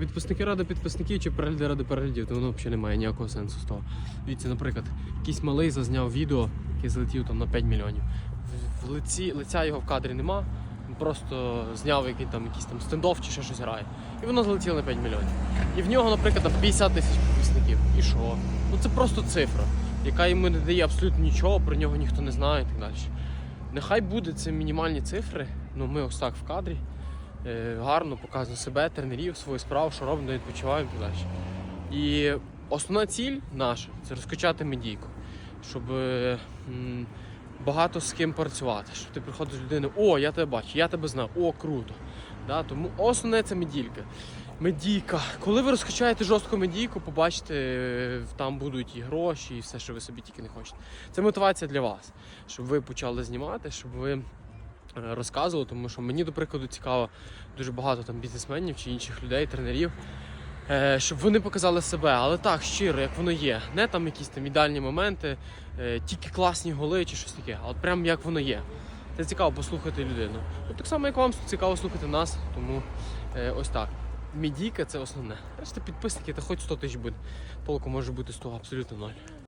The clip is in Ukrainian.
Підписники ради підписників чи перегляди ради переглядів, то воно взагалі не має ніякого сенсу з того. Дивіться, наприклад, якийсь малий зазняв відео, яке залетів там на 5 мільйонів. В- лиці, лиця його в кадрі нема. Просто зняв який там якийсь там стендов чи ще щось грає. І воно залетіло на 5 мільйонів. І в нього, наприклад, там 50 тисяч підписників. І що? Ну це просто цифра, яка йому не дає абсолютно нічого, про нього ніхто не знає і так далі. Нехай буде це мінімальні цифри. Ну ми ось так в кадрі. Е, Гарно показуємо себе, тренерів, свою справу, що робимо, відпочиваємо і далі. І основна ціль наша це розкачати медійку, щоб е, багато з ким працювати. Щоб ти приходиш до людини, о, я тебе бачу, я тебе знаю, о, круто. Да? Тому основне це медійка. Медійка. Коли ви розкачаєте жорстку медійку, побачите, е, там будуть і гроші, і все, що ви собі тільки не хочете. Це мотивація для вас, щоб ви почали знімати, щоб ви е, розказували, тому що мені, до прикладу, цікаво дуже багато там бізнесменів чи інших людей, тренерів. е, Щоб вони показали себе, але так, щиро, як воно є. Не там якісь там ідеальні моменти, е, тільки класні голи чи щось таке, а от прям як воно є. Це цікаво послухати людину. Ну, так само, як вам цікаво слухати нас, тому ось так. Медійка це основне. Решта підписники, та хоч 100 тисяч буде. Толку може бути з того абсолютно ноль.